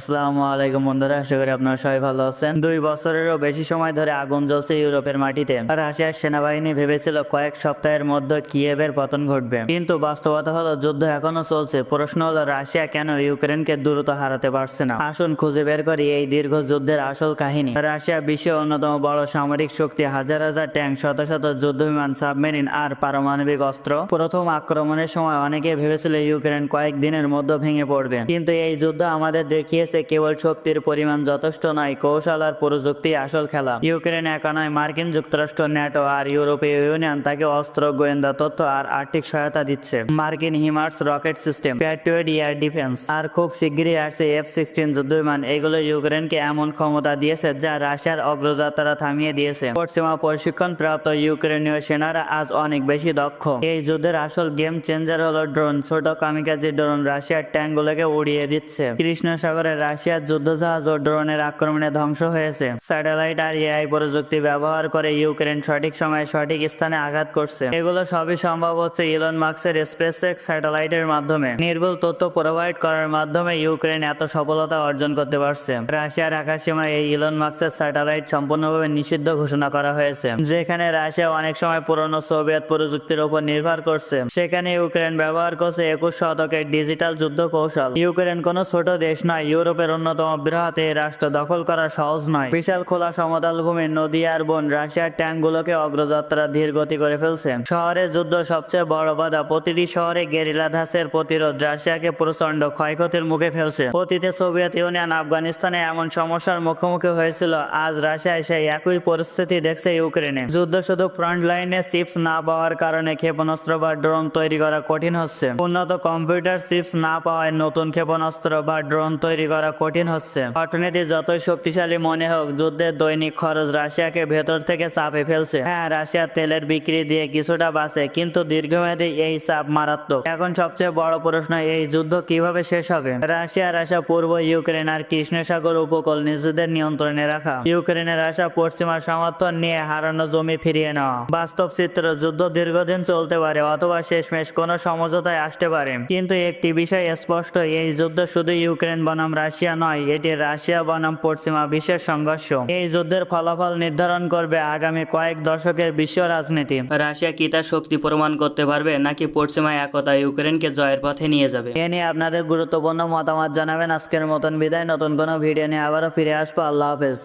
আসসালামু আলাইকুম বন্ধুরা, আশা করি আপনারা সবাই ভালো আছেন। দুই বছরেরও বেশি সময় ধরে আগুন জ্বলছে ইউরোপের মাটিতে। রাশিয়ার সেনাবাহিনী ভেবেছিল কয়েক সপ্তাহের মধ্যে কিয়েভের পতন ঘটবে। কিন্তু বাস্তবতা হলো, যুদ্ধ এখনও চলছে। প্রশ্ন হলো, রাশিয়া কেন ইউক্রেনকে দ্রুত হারাতে পারছে না? আসুন খুঁজে বের করি এই দীর্ঘ যুদ্ধের আসল কাহিনী। রাশিয়া বিশ্বের অন্যতম বড় সামরিক শক্তি, হাজার হাজার ট্যাঙ্ক, শত শত যুদ্ধ বিমান সাবমেরিন আর পারমাণবিক অস্ত্র। প্রথম আক্রমণের সময় অনেকে ভেবেছিল ইউক্রেন কয়েক দিনের মধ্যে ভেঙে পড়বে। কিন্তু এই যুদ্ধ আমাদের দেখিয়েছে কেবল শক্তির পরিমাণ যথেষ্ট নয়। কৌশল আর প্রযুক্তি আসল খেলা। ইউক্রেন একা নয়, মার্কিন যুক্তরাষ্ট্র, ন্যাটো আর ইউরোপীয় ইউনিয়ন তাকে অস্ত্র, গোয়েন্দা তথ্য আর আর্থিক সহায়তা দিচ্ছে। মার্কিন HIMARS rocket system, Patriot air defence. আর খুব শিগগিরই আসছে এফ সিক্সটিন যুদ্ধবিমান। এগুলো ইউক্রেনকে এমন ক্ষমতা দিয়েছে যা রাশিয়ার অগ্রযাত্রা থামিয়ে দিয়েছে। পশ্চিমা প্রশিক্ষণ প্রাপ্ত ইউক্রেনীয় সেনারা আজ অনেক বেশি দক্ষ। এই যুদ্ধের আসল গেম চেঞ্জার হলো ড্রোন। ছোট কামিকাজি ড্রোন রাশিয়ার ট্যাঙ্কগুলোকে উড়িয়ে দিচ্ছে। কৃষ্ণ সাগরে রাশিয়ার যুদ্ধজাহাজ ও ড্রোনের আক্রমণে ধ্বংস হয়েছে। স্যাটেলাইট আর এআই প্রযুক্তি ব্যবহার করে ইউক্রেন সঠিক সময়ে সঠিক স্থানে আঘাত করছে। এগুলো সবই সম্ভব হচ্ছে ইলন মার্কসের স্পেস স্যাটেলাইটের মাধ্যমে। নির্ভুল তথ্য প্রোভাইড করার মাধ্যমে ইউক্রেন এত সফলতা অর্জন করতে পারছে। রাশিয়ার আকাশসীমায় এই ইলন মার্কসের স্যাটেলাইট সম্পূর্ণভাবে নিষিদ্ধ ঘোষণা করা হয়েছে। যেখানে রাশিয়া অনেক সময় পুরনো সোভিয়েত প্রযুক্তির উপর নির্ভর করছে। সেখানে ইউক্রেন ব্যবহার করছে একুশ শতকের ডিজিটাল যুদ্ধ কৌশল। ইউক্রেন কোনো ছোট দেশ নয় ইউরোপের অন্যতম বৃহৎ এই রাষ্ট্র দখল করা সহজ নয়। বিশাল খোলা সমতল ভূমি, নদী আর বন রাশিয়ার ট্যাঙ্কগুলোকে অগ্রযাত্রা ধীর গতি করে ফেলছে। শহরে যুদ্ধ সবচেয়ে বড় বাধা, প্রতিটি শহরে গেরিলা ধাসের প্রতিরোধ রাশিয়াকে প্রচণ্ড ক্ষয়ক্ষতির মুখে ফেলছে। অতীতে সোভিয়েত ইউনিয়ন আফগানিস্তানে এমন সমস্যার মুখোমুখি হয়েছিল, আজ রাশিয়ায় সেই একই পরিস্থিতি দেখছে ইউক্রেনে। যুদ্ধ শুধু ফ্রন্ট লাইনে চিপস না পাওয়ার কারণে ক্ষেপণাস্ত্র বা ড্রোন তৈরি করা কঠিন হচ্ছে। উন্নত কম্পিউটার চিপস না পাওয়ায় নতুন ক্ষেপণাস্ত্র বা ড্রোন তৈরি করা কঠিন হচ্ছে। অর্থনীতি যতই শক্তিশালী মনে হোক, যুদ্ধের দৈনিক খরচ রাশিয়াকে ভেতর থেকে চাপে ফেলছে। হ্যাঁ রাশিয়া তেলের বিক্রি দিয়ে কিছুটা বাঁচে, কিন্তু দীর্ঘমেয়াদী এই চাপ মারাত্মক। এখন সবচেয়ে বড় প্রশ্ন, এই যুদ্ধ কীভাবে শেষ হবে? রাশিয়ার আশা পূর্ব ইউক্রেন আর কৃষ্ণ সাগর উপকূল নিজেদের নিয়ন্ত্রণে রাখা। ইউক্রেনের আশা পশ্চিমা সমর্থন নিয়ে হারানো জমি ফিরিয়ে নেওয়া। বাস্তব চিত্র, যুদ্ধ দীর্ঘদিন চলতে পারে অথবা শেষমেশ কোনো সমঝোতায় আসতে পারে। কিন্তু একটি বিষয় স্পষ্ট, এই যুদ্ধ শুধু ইউক্রেন বনাম রাশিয়া নয় এটি রাশিয়া বনাম পশ্চিমা বিশ্বের সংঘর্ষ। এই যুদ্ধের ফলাফল নির্ধারণ করবে আগামী কয়েক দশকের বিশ্ব রাজনীতি। রাশিয়া কি তার শক্তি প্রমাণ করতে পারবে নাকি পশ্চিমা একতা ইউক্রেনকে জয়ের পথে নিয়ে যাবে? এ নিয়ে আপনাদের গুরুত্বপূর্ণ মতামত জানাবেন। আজকের মতন বিদায়। নতুন কোনো ভিডিও নিয়ে আবারও ফিরে আসব। আল্লাহ হাফেজ।